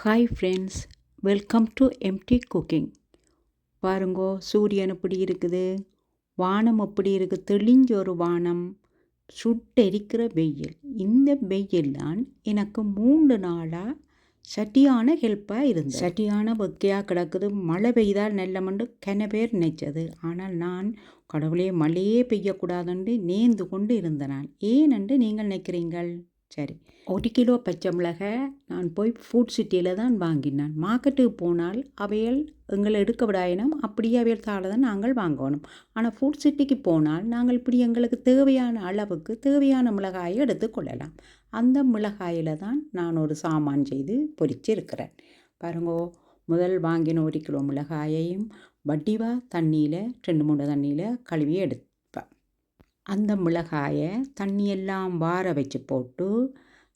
Hi friends welcome to MT cooking பாருங்கோ சூரியன் எப்படி இருக்குது? வானம் எப்படி இருக்குது தெளிஞ்ச ஒரு வானம் சுட்டெரிக்கிற வெயில். இந்த வெயில் தான் எனக்கு மூன்று நாளாக சட்டியான ஹெல்ப்பாக இருந்தது. சட்டியான வெக்கையாக கிடக்குது. மழை பெய்தால் நல்ல மண்டு கன பேர் நினைச்சது ஆனால் நான் கடவுளே மழையே பெய்யக்கூடாதுன்னு நேர்ந்து கொண்டு இருந்தேன். நான் ஏனென்று நீங்கள் நினைக்கிறீங்கள் சரி. ஒரு கிலோ பச்சை மிளகாய் நான் போய் ஃபுட் சிட்டியில் தான் வாங்கினேன். மார்க்கெட்டுக்கு போனால் அவையல் எங்களை எடுக்க விடாயினும் அப்படியே அவையல் தாழ தான் நாங்கள் வாங்கணும். ஆனால் ஃபுட் சிட்டிக்கு போனால் நாங்கள் இப்படி எங்களுக்கு தேவையான அளவுக்கு தேவையான மிளகாயை எடுத்துக்கொள்ளலாம் அந்த மிளகாயில் தான் நான் ஒரு சாமான் செய்து பொறிச்சிருக்கிறேன். பாருங்கோ முதல் வாங்கின ஒரு கிலோ மிளகாயையும் வட்டிவா தண்ணியில் ரெண்டு மூணு தண்ணியில் கழுவி எடுத்து அந்த மிளகாயை தண்ணியெல்லாம் வார வச்சு போட்டு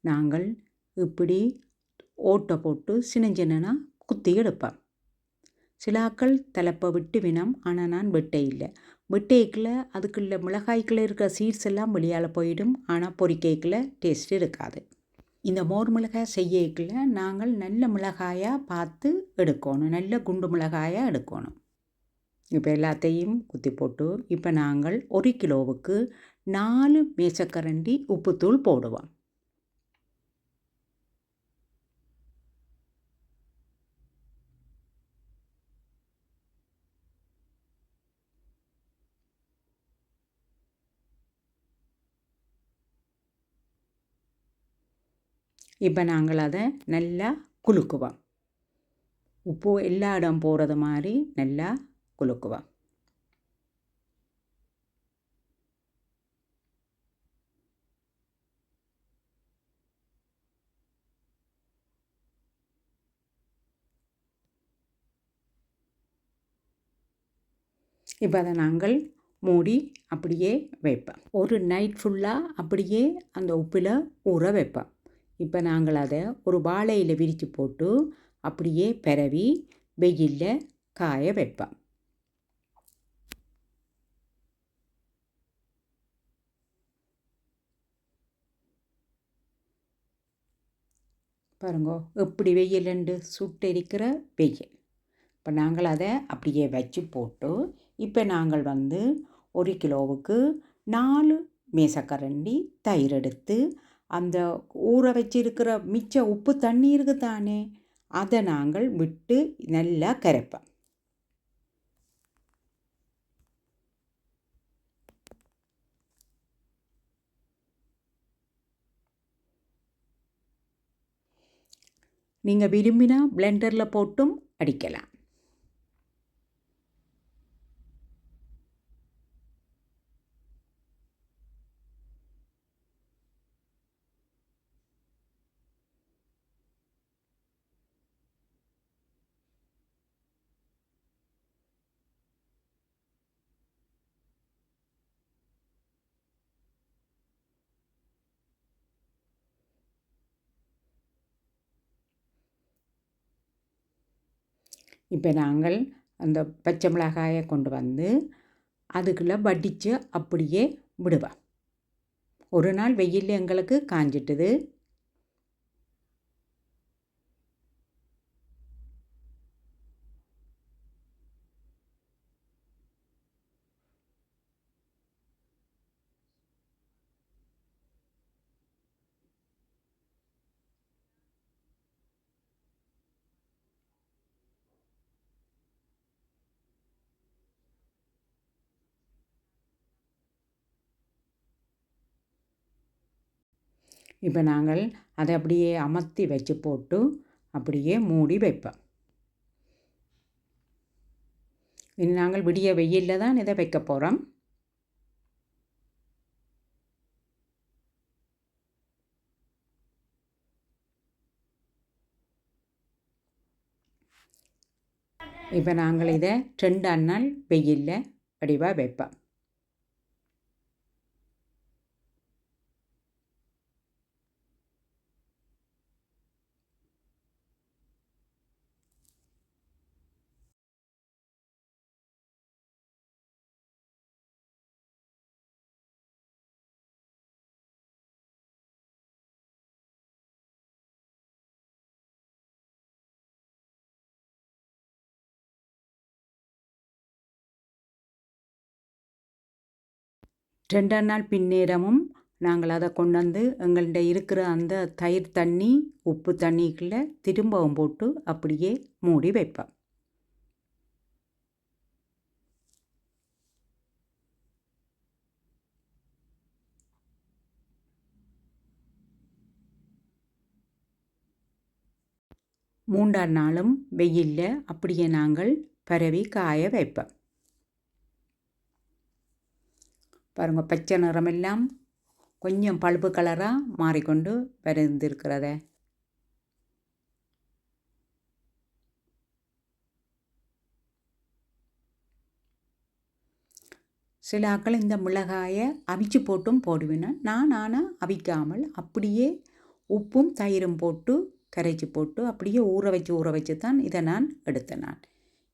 நாங்கள் இப்படி ஓட்டை போட்டு சின்ன சின்னனா குத்தி எடுப்பேன். சிலாக்கள் தலைப்பை விட்டு வினம் ஆனால் நான் வெட்டை இல்லை. வெட்டேக்கில் அதுக்குள்ள மிளகாய்க்குள்ளே இருக்கிற சீட்ஸ் எல்லாம் வெளியால் போயிடும் ஆனால் பொறிக்கேக்கில் டேஸ்ட் இருக்காது. இந்த மோர் மிளகாய் செய்யக்கில் நாங்கள் நல்ல மிளகாயாக பார்த்து எடுக்கணும் நல்ல குண்டு மிளகாயாக எடுக்கணும். இப்போ எல்லாத்தையும் குத்தி போட்டு இப்போ நாங்கள் ஒரு கிலோவுக்கு நாலு மேசக்கரண்டி உப்புத்தூள் போடுவோம். இப்போ நாங்கள் அதை நல்லா குலுக்குவோம். உப்பு எல்லா இடம் போகிறது மாதிரி நல்லா குலுக்குவோம் இப்போ அதை நாங்கள் மூடி அப்படியே வைப்பேன் ஒரு நைட் ஃபுல்லாக அப்படியே அந்த உப்பில் ஊற வைப்பேன் இப்போ நாங்கள் அதை ஒரு வாழையில் விரித்து போட்டு அப்படியே பரவி வெயிலில் காய வைப்பேன் பாருங்கோ எப்படி வெயிலுண்டு? சுட்டெரிக்கிற வெயில். இப்போ நாங்கள் அதை அப்படியே வச்சு போட்டு இப்போ நாங்கள் வந்து ஒரு கிலோவுக்கு நாலு மேசக்கரண்டி தயிர் எடுத்து அந்த ஊற வச்சிருக்கிற மிச்ச உப்பு தண்ணி இருக்குது தானே அதை நாங்கள் விட்டு நல்லா கரைப்போம். நீங்கள் விரும்பினா பிளெண்டரில் போட்டும் அடிக்கலாம். இப்போ நாங்கள் அந்த பச்சை மிளகாயை கொண்டு வந்து அதுக்குள்ளே வடித்து அப்படியே விடுவேன் ஒரு நாள் வெயில் எங்களுக்கு காஞ்சிட்டுது. இப்போ நாங்கள் அதை அப்படியே அமர்த்தி வச்சு போட்டு அப்படியே மூடி வைப்போம். இனி நாங்கள் விடிய வெயிலில் தான் இதை வைக்க போகிறோம் இப்போ நாங்கள் இதை ரெண்டு அண்ணால் வெயிலில் வடிவாக வைப்போம். ரெண்டாம் நாள் பின்னேரமும் நாங்கள் அதை கொண்டு வந்து எங்கள்கிட்ட இருக்கிற அந்த தயிர் தண்ணி உப்பு தண்ணிக்குள்ளே திரும்பவும் போட்டு அப்படியே மூடி வைப்பேன் மூன்றாம் நாளும் வெயிலில் அப்படியே நாங்கள் பரவி காய வைப்போம். பாருங்கள் பச்சை நிறமெல்லாம் கொஞ்சம் பழுப்பு கலராக மாறிக்கொண்டு வரைந்திருக்கிறதே. சில ஆக்கள் இந்த மிளகாயை அவிச்சு போட்டும் போடுவேன். நான் ஆனால் அவிக்காமல் அப்படியே உப்பும் தயிரும் போட்டு கரைச்சி போட்டு அப்படியே ஊற வச்சு ஊற வச்சு தான் இதை நான் எடுத்தேன் நான்.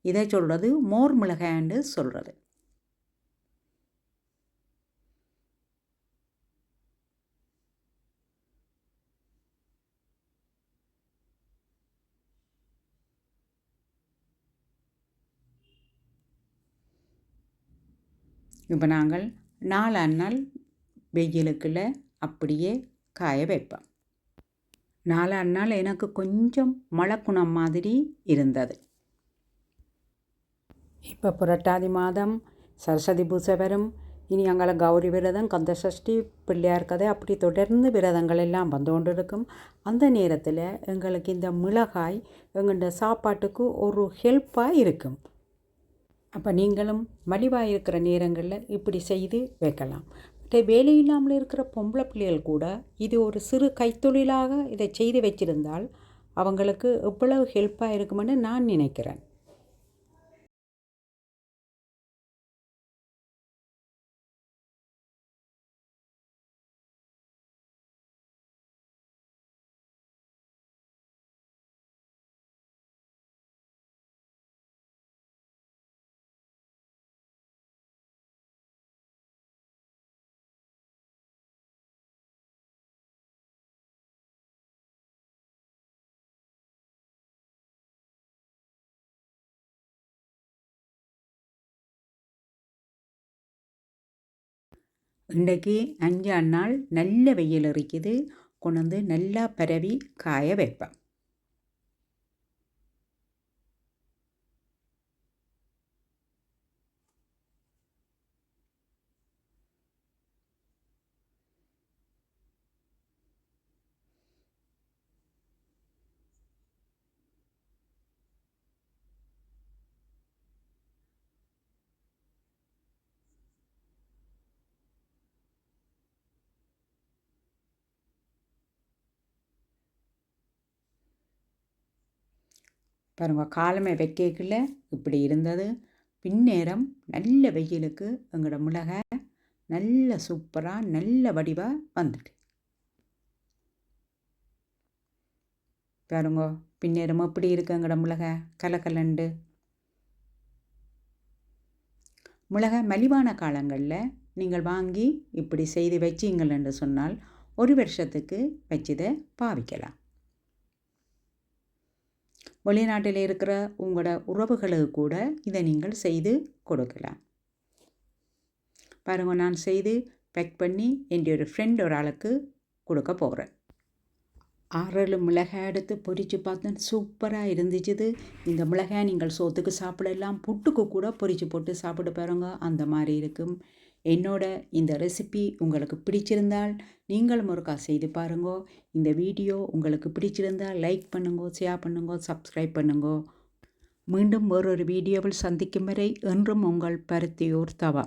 இதை சொல்கிறது மோர் மிளகாய்ன்னு சொல்கிறது இப்போ நாங்கள் நாலு நாள் வெயிலுக்குள்ள அப்படியே காய வைப்போம். நாலா நாள் எனக்கு கொஞ்சம் மழக்குணம் மாதிரி இருந்தது. இப்போ புரட்டாதி மாதம் சரஸ்வதி பூஜை வரும். இனி அங்கே கௌரி விரதம் கந்த சஷ்டி பிள்ளையார் கதை அப்படி தொடர்ந்து விரதங்கள் எல்லாம் வந்து கொண்டு இருக்கும் அந்த நேரத்தில் எங்களுக்கு இந்த மிளகாய் எங்கள்ட சாப்பாட்டுக்கு ஒரு ஹெல்ப்பாக இருக்கும். அப்போ நீங்களும் மலிவாக இருக்கிற நேரங்களில் இப்படி செய்து வைக்கலாம். வேலை இல்லாமல் இருக்கிற பொம்பளை பிள்ளைகள் கூட இது ஒரு சிறு கைத்தொழிலாக இதை செய்து வச்சிருந்தால் அவங்களுக்கு எவ்வளவு ஹெல்ப்பாக இருக்குமென்னு நான் நினைக்கிறேன். இன்றைக்கு அஞ்சாம் நாள் நல்ல வெயில் இருக்குது கொண்டு வந்து நல்லா பரவி காய வைப்பேன் பாருங்க காலமே வைக்கல இப்படி இருந்தது. பின்னேரம் நல்ல வெயிலுக்கு எங்களோட மிளகை நல்ல சூப்பராக நல்ல வடிவாக வந்துட்டு பாருங்க பின்னேரம் எப்படி இருக்கு எங்களோட மிளகை? கலக்கலண்டு மிளகை மலிவான காலங்களில் நீங்கள் வாங்கி இப்படி செய்து வச்சிங்களென்று சொன்னால் ஒரு வருஷத்துக்கு வச்சதை பாவிக்கலாம். வெளிநாட்டில் இருக்கிற உங்களோட உறவுகளுக்கு கூட இதை நீங்கள் செய்து கொடுக்கலாம். பாருங்கள் நான் செய்து பேக் பண்ணி என்னுடைய ஒரு ஃப்ரெண்ட் ஒரு ஆளுக்கு கொடுக்க போகிறேன் ஆறேழு மிளகாய் எடுத்து பொரித்து பார்த்தேன். சூப்பராக இருந்துச்சுது. இந்த மிளகாய் நீங்கள் சோத்துக்கு சாப்பிடலாம். புட்டுக்கு கூட பொரித்து போட்டு சாப்பிட பாருங்க. அந்த மாதிரி இருக்கும். என்னோட இந்த ரெசிபி உங்களுக்கு பிடிச்சிருந்தால் நீங்களும் ஒருக்கா செய்து பாருங்கோ. இந்த வீடியோ உங்களுக்கு பிடிச்சிருந்தால் லைக் பண்ணுங்கோ ஷேர் பண்ணுங்கோ சப்ஸ்கிரைப் பண்ணுங்கோ. மீண்டும் வேறொரு வீடியோவில் சந்திக்கும் வரை என்றும் உங்கள் பருத்தியூர் தவா.